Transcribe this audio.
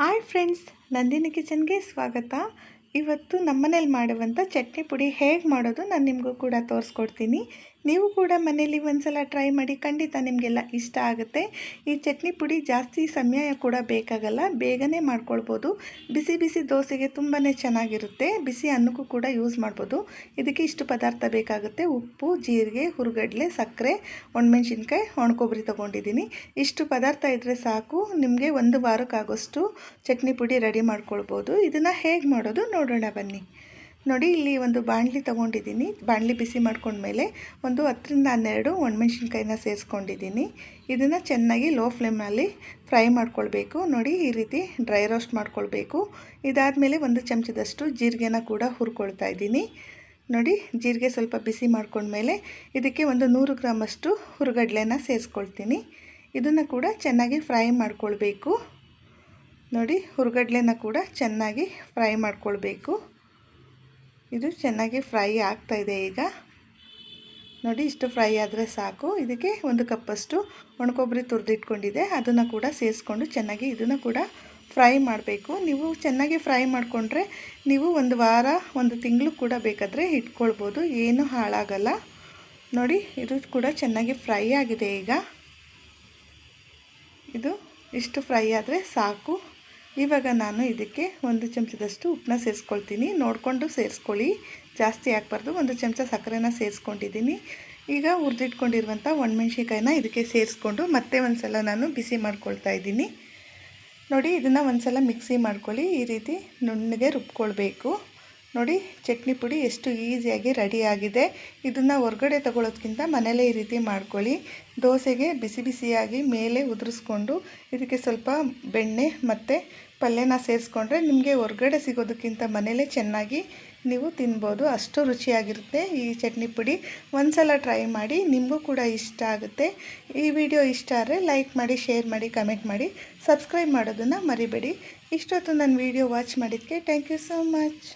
Hi friends Nandini ಕಿಚನ್ಗೆ ಸ್ವಾಗತ. ಇವತ್ತು ನಮ್ಮನೇಲಿ ಮಾಡುವಂಥ ಚಟ್ನಿ ಪುಡಿ ಹೇಗೆ ಮಾಡೋದು ನಾನು ನಿಮಗೂ ಕೂಡ ತೋರಿಸ್ಕೊಡ್ತೀನಿ. ನೀವು ಕೂಡ ಮನೇಲಿ ಒಂದ್ಸಲ ಟ್ರೈ ಮಾಡಿ, ಖಂಡಿತ ನಿಮಗೆಲ್ಲ ಇಷ್ಟ ಆಗುತ್ತೆ. ಈ ಚಟ್ನಿ ಪುಡಿ ಜಾಸ್ತಿ ಸಮಯ ಕೂಡ ಬೇಕಾಗಲ್ಲ, ಬೇಗನೆ ಮಾಡ್ಕೊಳ್ಬೋದು. ಬಿಸಿ ಬಿಸಿ ದೋಸೆಗೆ ತುಂಬಾ ಚೆನ್ನಾಗಿರುತ್ತೆ, ಬಿಸಿ ಅನ್ನಕ್ಕೂ ಕೂಡ ಯೂಸ್ ಮಾಡ್ಬೋದು. ಇದಕ್ಕೆ ಇಷ್ಟು ಪದಾರ್ಥ ಬೇಕಾಗುತ್ತೆ. ಉಪ್ಪು, ಜೀರಿಗೆ, ಹುರುಗಡ್ಲೆ, ಸಕ್ಕರೆ, ಒಣಮೆಣ್ಸಿನ್ಕಾಯಿ, ಒಣಕೊಬ್ಬರಿ ತೊಗೊಂಡಿದ್ದೀನಿ. ಇಷ್ಟು ಪದಾರ್ಥ ಇದ್ದರೆ ಸಾಕು. ನಿಮಗೆ ಒಂದು ವಾರಕ್ಕಾಗೋಷ್ಟು ಚಟ್ನಿ ಪುಡಿ ರೆಡಿ ಮಾಡ್ಕೊಳ್ಬೋದು. ಇದನ್ನು ಹೇಗೆ ಮಾಡೋದು ನೋಡೋಣ ಬನ್ನಿ. ನೋಡಿ, ಇಲ್ಲಿ ಒಂದು ಬಾಣಲಿ ತೊಗೊಂಡಿದ್ದೀನಿ. ಬಾಣಲಿ ಬಿಸಿ ಮಾಡ್ಕೊಂಡ್ಮೇಲೆ ಒಂದು ಹತ್ತರಿಂದ ಹನ್ನೆರಡು ಒಣಮೆಣ್ಸಿನ್ಕಾಯಿನ ಸೇರಿಸ್ಕೊಂಡಿದ್ದೀನಿ. ಇದನ್ನು ಚೆನ್ನಾಗಿ ಲೋ ಫ್ಲೇಮಲ್ಲಿ ಫ್ರೈ ಮಾಡ್ಕೊಳ್ಬೇಕು. ನೋಡಿ, ಈ ರೀತಿ ಡ್ರೈ ರೋಸ್ಟ್ ಮಾಡ್ಕೊಳ್ಬೇಕು. ಇದಾದಮೇಲೆ ಒಂದು ಚಮಚದಷ್ಟು ಜೀರಿಗೆನ ಕೂಡ ಹುರ್ಕೊಳ್ತಾ ಇದ್ದೀನಿ. ನೋಡಿ, ಜೀರಿಗೆ ಸ್ವಲ್ಪ ಬಿಸಿ ಮಾಡ್ಕೊಂಡ್ಮೇಲೆ ಇದಕ್ಕೆ ಒಂದು ನೂರು ಗ್ರಾಮಷ್ಟು ಹುರುಗಡ್ಲೆನ ಸೇರಿಸ್ಕೊಳ್ತೀನಿ. ಇದನ್ನು ಕೂಡ ಚೆನ್ನಾಗಿ ಫ್ರೈ ಮಾಡ್ಕೊಳ್ಬೇಕು. ನೋಡಿ, ಹುರುಗಡ್ಲೆನ ಕೂಡ ಚೆನ್ನಾಗಿ ಫ್ರೈ ಮಾಡ್ಕೊಳ್ಬೇಕು. ಇದು ಚೆನ್ನಾಗಿ ಫ್ರೈ ಆಗ್ತಾಯಿದೆ ಈಗ. ನೋಡಿ, ಇಷ್ಟು ಫ್ರೈ ಆದರೆ ಸಾಕು. ಇದಕ್ಕೆ ಒಂದು ಕಪ್ಪಷ್ಟು ಒಣಕೊಬ್ಬರಿ ತುರಿದಿಟ್ಕೊಂಡಿದೆ ಅದನ್ನು ಕೂಡ ಸೇರಿಸ್ಕೊಂಡು ಚೆನ್ನಾಗಿ ಇದನ್ನು ಕೂಡ ಫ್ರೈ ಮಾಡಬೇಕು. ನೀವು ಚೆನ್ನಾಗಿ ಫ್ರೈ ಮಾಡಿಕೊಂಡ್ರೆ ನೀವು ಒಂದು ವಾರ, ಒಂದು ತಿಂಗಳು ಕೂಡ ಬೇಕಾದರೆ ಇಟ್ಕೊಳ್ಬೋದು. ಏನು ಹಾಳಾಗಲ್ಲ. ನೋಡಿ, ಇದು ಕೂಡ ಚೆನ್ನಾಗಿ ಫ್ರೈ ಆಗಿದೆ ಈಗ. ಇದು ಇಷ್ಟು ಫ್ರೈ ಆದರೆ ಸಾಕು. ಇವಾಗ ನಾನು ಇದಕ್ಕೆ ಒಂದು ಚಮಚದಷ್ಟು ಉಪ್ಪನ್ನ ಸೇರಿಸ್ಕೊಳ್ತೀನಿ. ನೋಡಿಕೊಂಡು ಸೇರಿಸ್ಕೊಳ್ಳಿ. ಜಾಸ್ತಿ ಹಾಕ್ಬಾರ್ದು ಒಂದು ಚಮಚ ಸಕ್ಕರೆನ ಸೇರಿಸ್ಕೊಂಡಿದ್ದೀನಿ. ಈಗ ಹುರಿದಿಟ್ಕೊಂಡಿರುವಂಥ ಒಣಮೆಣ್ಸಿಕಾಯಿನ ಇದಕ್ಕೆ ಸೇರಿಸ್ಕೊಂಡು ಮತ್ತೆ ಒಂದು ಸಲ ನಾನು ಬಿಸಿ ಮಾಡ್ಕೊಳ್ತಾ ಇದ್ದೀನಿ. ನೋಡಿ, ಇದನ್ನು ಒಂದು ಸಲ ಮಿಕ್ಸಿ ಮಾಡ್ಕೊಳ್ಳಿ. ಈ ರೀತಿ ನುಣ್ಣಗೆ ರುಬ್ಕೊಳ್ಬೇಕು. ನೋಡಿ, ಚಟ್ನಿ ಪುಡಿ ಎಷ್ಟು ಈಸಿಯಾಗಿ ರೆಡಿ ಆಗಿದೆ. ಇದನ್ನು ಹೊರಗಡೆ ತಗೊಳ್ಳೋದ್ಕಿಂತ ಮನೆಯಲ್ಲೇ ಈ ರೀತಿ ಮಾಡ್ಕೊಳ್ಳಿ. ದೋಸೆಗೆ ಬಿಸಿ ಬಿಸಿಯಾಗಿ ಮೇಲೆ ಉದುರಿಸ್ಕೊಂಡು, ಇದಕ್ಕೆ ಸ್ವಲ್ಪ ಬೆಣ್ಣೆ ಮತ್ತು ಪಲ್ಯನ ಸೇರಿಸ್ಕೊಂಡ್ರೆ ನಿಮಗೆ ಹೊರಗಡೆ ಸಿಗೋದಕ್ಕಿಂತ ಮನೆಯಲ್ಲೇ ಚೆನ್ನಾಗಿ ನೀವು ತಿನ್ಬೋದು. ಅಷ್ಟು ರುಚಿಯಾಗಿರುತ್ತೆ ಈ ಚಟ್ನಿ ಪುಡಿ. ಒಂದು ಸಲ ಟ್ರೈ ಮಾಡಿ ನಿಮಗೂ ಕೂಡ ಇಷ್ಟ ಆಗುತ್ತೆ. ಈ ವಿಡಿಯೋ ಇಷ್ಟ ಆದರೆ ಲೈಕ್ ಮಾಡಿ ಶೇರ್ ಮಾಡಿ ಕಮೆಂಟ್ ಮಾಡಿ. ಸಬ್ಸ್ಕ್ರೈಬ್ ಮಾಡೋದನ್ನು ಮರಿಬೇಡಿ. ಇಷ್ಟೊತ್ತು ನನ್ನ ವಿಡಿಯೋ ವಾಚ್ ಮಾಡಿದ್ದಕ್ಕೆ ಥ್ಯಾಂಕ್ ಯು ಸೋ ಮಚ್